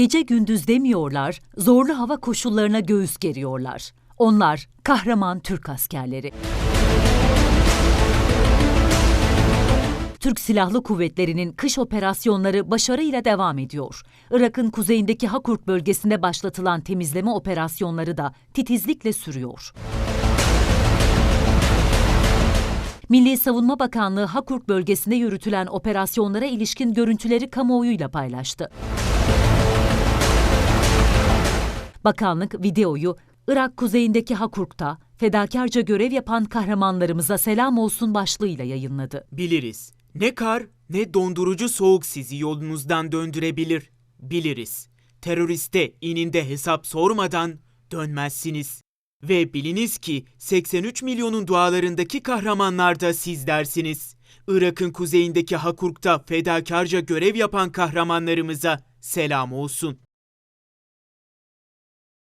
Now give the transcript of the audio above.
Gece gündüz demiyorlar, zorlu hava koşullarına göğüs geriyorlar. Onlar kahraman Türk askerleri. Türk Silahlı Kuvvetleri'nin kış operasyonları başarıyla devam ediyor. Irak'ın kuzeyindeki Hakurk bölgesinde başlatılan temizleme operasyonları da titizlikle sürüyor. Milli Savunma Bakanlığı Hakurk bölgesinde yürütülen operasyonlara ilişkin görüntüleri kamuoyuyla paylaştı. Bakanlık videoyu Irak kuzeyindeki Hakurk'ta fedakarca görev yapan kahramanlarımıza selam olsun başlığıyla yayınladı. Biliriz. Ne kar ne dondurucu soğuk sizi yolunuzdan döndürebilir. Biliriz. Teröriste ininde hesap sormadan dönmezsiniz. Ve biliniz ki 83 milyonun dualarındaki kahramanlar da sizlersiniz. Irak'ın kuzeyindeki Hakurk'ta fedakarca görev yapan kahramanlarımıza selam olsun.